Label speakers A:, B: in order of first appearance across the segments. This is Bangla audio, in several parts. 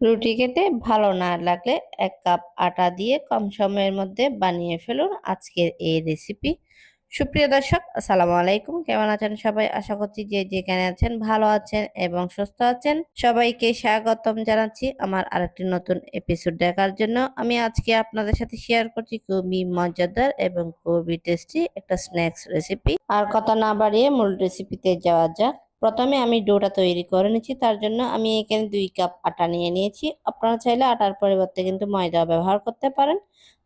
A: রুটি খেতে ভালো না লাগলে এক কাপ আটা দিয়ে কম সময়ের মধ্যে বানিয়ে ফেলুন আজকের এই রেসিপি সুপ্রিয় দর্শক, আসসালামু আলাইকুম। কেমন আছেন সবাই? আশা করছি যে যেখানে আছেন ভালো আছেন এবং সুস্থ আছেন। সবাইকে স্বাগতম জানাচ্ছি আমার আরেকটি নতুন এপিসোড দেখার জন্য। আমি আজকে আপনাদের সাথে শেয়ার করছি খুবই মজাদার এবং খুবই টেস্টি একটা স্ন্যাক্স রেসিপি আর কথা না বাড়িয়ে মূল রেসিপিতে যাওয়া যাক। প্রথমে আমি ডোটা তৈরি করে নিচ্ছি, তার জন্য আমি এখানে দুই কাপ আটা নিয়ে নিয়েছি। আপনারা চাইলে আটার পরিবর্তে কিন্তু ময়দা ব্যবহার করতে পারেন।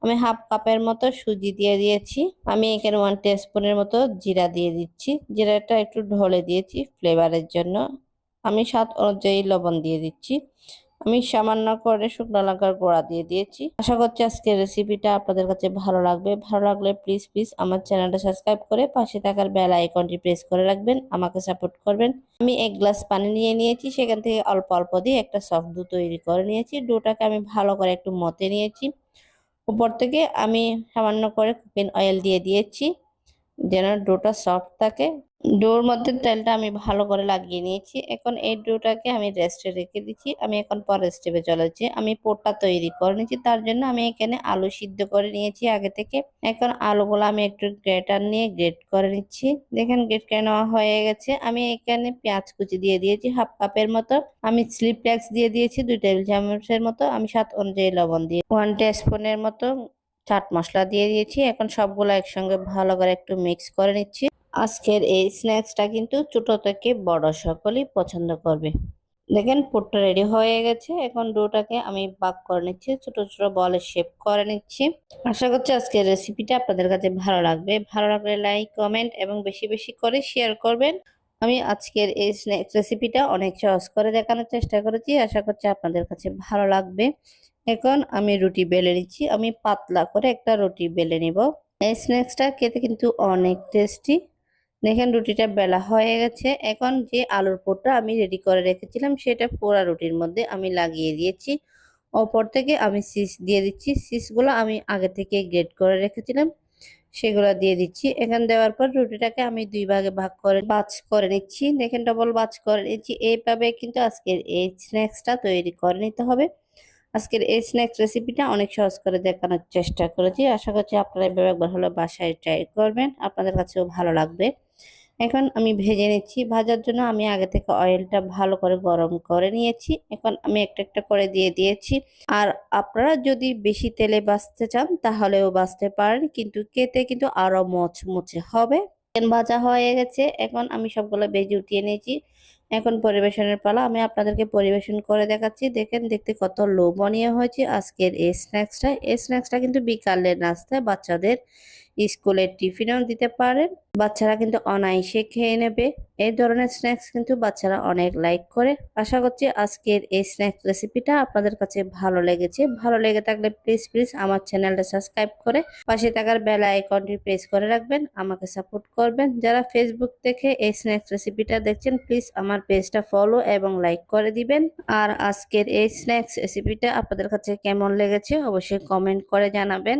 A: আমি হাফ কাপের মতো সুজি দিয়ে দিয়েছি। আমি এখানে ওয়ান টেস্পুনের মতো জিরা দিয়ে দিচ্ছি। জিরাটা একটু ঢলে দিয়েছি ফ্লেভারের জন্য। আমি স্বাদ অনুযায়ী লবণ দিয়ে দিচ্ছি। আমি সামান্য করে শুকনো লঙ্কার গোড়া দিয়ে দিয়েছি। আশা করছি আজকের রেসিপিটা আপনাদের কাছে ভালো লাগবে। ভালো লাগলে প্লিজ প্লিজ আমার চ্যানেলটা সাবস্ক্রাইব করে পাশে থাকার বেল আইকনটি প্রেস করে রাখবেন। আমাকে সাপোর্ট করবেন। আমি এক গ্লাস পানি নিয়ে নিয়েছি। সেখান থেকে অল্প অল্প দিয়ে একটা সফট ডো তৈরি করে নিয়েছি। ডোটাকে আমি ভালো করে একটু মতে নিয়েছি। উপর থেকে আমি সামান্য করে কুকিং অয়েল দিয়ে দিয়েছি। যেন ডোটা সফট থাকে। ডোর মধ্যে তেলটা আমি ভালো করে লাগিয়ে নিয়েছি। এখন এই ডোটাকে আমি রেস্টে রেখে দিচ্ছি। আমি এখন পরের স্টেপে চলেছি আমি পোটটা তৈরি করে নিয়েছি। তার জন্য আমি এখানে আলু সিদ্ধ করে নিয়েছি আগে থেকে। এখন আলুগুলো আমি একটু গ্রেটার নিয়ে গ্রেট করে নিচ্ছি। দেখেন গ্রেট করে নেওয়া হয়ে গেছে। আমি এখানে পেঁয়াজ কুচি দিয়ে দিয়েছি। হাফ কাপের মতো। আমি স্লিপলেক্স দিয়ে দিয়েছি দুই টেবিল চামচের মতো। আমি সাত অনুযায়ী লবণ দিয়ে ওয়ান টিস্পুনের মতো চাট মশলা দিয়ে দিয়েছি। এখন সবগুলো একসঙ্গে ভালো করে একটু মিক্স করে নিচ্ছি। আজকের এই স্ন্যাক্সটা কিন্তু ছোটো থেকে বড় সকলেই পছন্দ করবে। দেখেন, পুরটা রেডি হয়ে গেছে। এখন ডোটাকে আমি বাক করে নিচ্ছি। ছোট ছোট বলে শেপ করে নিচ্ছি। আশা করছি আজকের রেসিপিটা আপনাদের কাছে ভালো লাগবে। ভালো লাগলে লাইক কমেন্ট এবং বেশি বেশি করে শেয়ার করবেন। আমি আজকের এই স্ন্যাক্স রেসিপিটা অনেক সহজ করে দেখানোর চেষ্টা করেছি। আশা করছি আপনাদের কাছে ভালো লাগবে। এখন আমি রুটি বেলে নিচ্ছি। আমি পাতলা করে একটা রুটি বেলে নিব। এই স্ন্যাক্সটা খেতে কিন্তু অনেক টেস্টি দেখেন রুটিটা বেলা হয়ে গেছে। এখন যে আলুর পোটটা আমি রেডি করে রেখেছিলাম, সেটা পোড়া রুটির মধ্যে আমি লাগিয়ে দিয়েছি। ওপর থেকে আমি সিস দিয়ে দিচ্ছি। সিসগুলো আমি আগে থেকে গ্রেড করে রেখেছিলাম। সেগুলো দিয়ে দিচ্ছি। এখানে দেওয়ার পর রুটিটাকে আমি দুই ভাগে ভাগ করে, বাজ করে নিচ্ছি। দেখেন ডবল বাজ করে নিচ্ছি। এইভাবে কিন্তু আজকের এই স্ন্যাক্সটা তৈরি করে নিতে হবে। আজকের এই স্ন্যাক্স রেসিপিটা অনেক সহজ করে দেখানোর চেষ্টা করেছি। আশা করছি আপনারা এভাবে একবার হলো বাসায় ট্রাই করবেন। আপনাদের কাছেও ভালো লাগবে। এখন আমি ভেজে নিচ্ছি। ভাজার জন্য আমি আগে থেকে অয়েলটা ভালো করে গরম করে নিয়েছি। এখন আমি একটা একটা করে দিয়ে দিয়েছি। আর আপনারা যদি বেশি তেলে বাঁচতে চান তাহলেও বাঁচতে পারেন, কিন্তু কেতে কিন্তু আরও মচমচে হবে। চিকেন ভাজা হয়ে গেছে। এখন আমি সবগুলো বেজে উঠিয়ে নিয়েছি। এখন পরিবেশনের পালা আমি আপনাদেরকে পরিবেশন করে দেখাচ্ছি। দেখেন, দেখতে কত লোভনীয় হয়েছে। আজকের এই স্ন্যাক্সটা এই স্ন্যাক্সটা কিন্তু বিকালের নাস্তায় বাচ্চাদের স্কুলের টিফিনেও দিতে পারেন। বাচ্চারা কিন্তু অনায়াসে খেয়ে নেবে। এই ধরনের স্ন্যাক্স কিন্তু বাচ্চারা অনেক লাইক করে। আশা করছি আজকের এই স্ন্যাক্স রেসিপিটা আপনাদের কাছে ভালো লেগেছে। ভালো লেগে থাকলে প্লিজ প্লিজ আমার চ্যানেলটা সাবস্ক্রাইব করে পাশে থাকার বেলা আইকনটি প্রেস করে রাখবেন, আমাকে সাপোর্ট করবেন। যারা ফেসবুক থেকে এই স্ন্যাক্স রেসিপিটা দেখছেন প্লিজ আমার পেজটা ফলো এবং লাইক করে দিবেন। আর আজকের এই স্ন্যাক্স রেসিপিটা আপনাদের কাছে কেমন লেগেছে অবশ্যই কমেন্ট করে জানাবেন।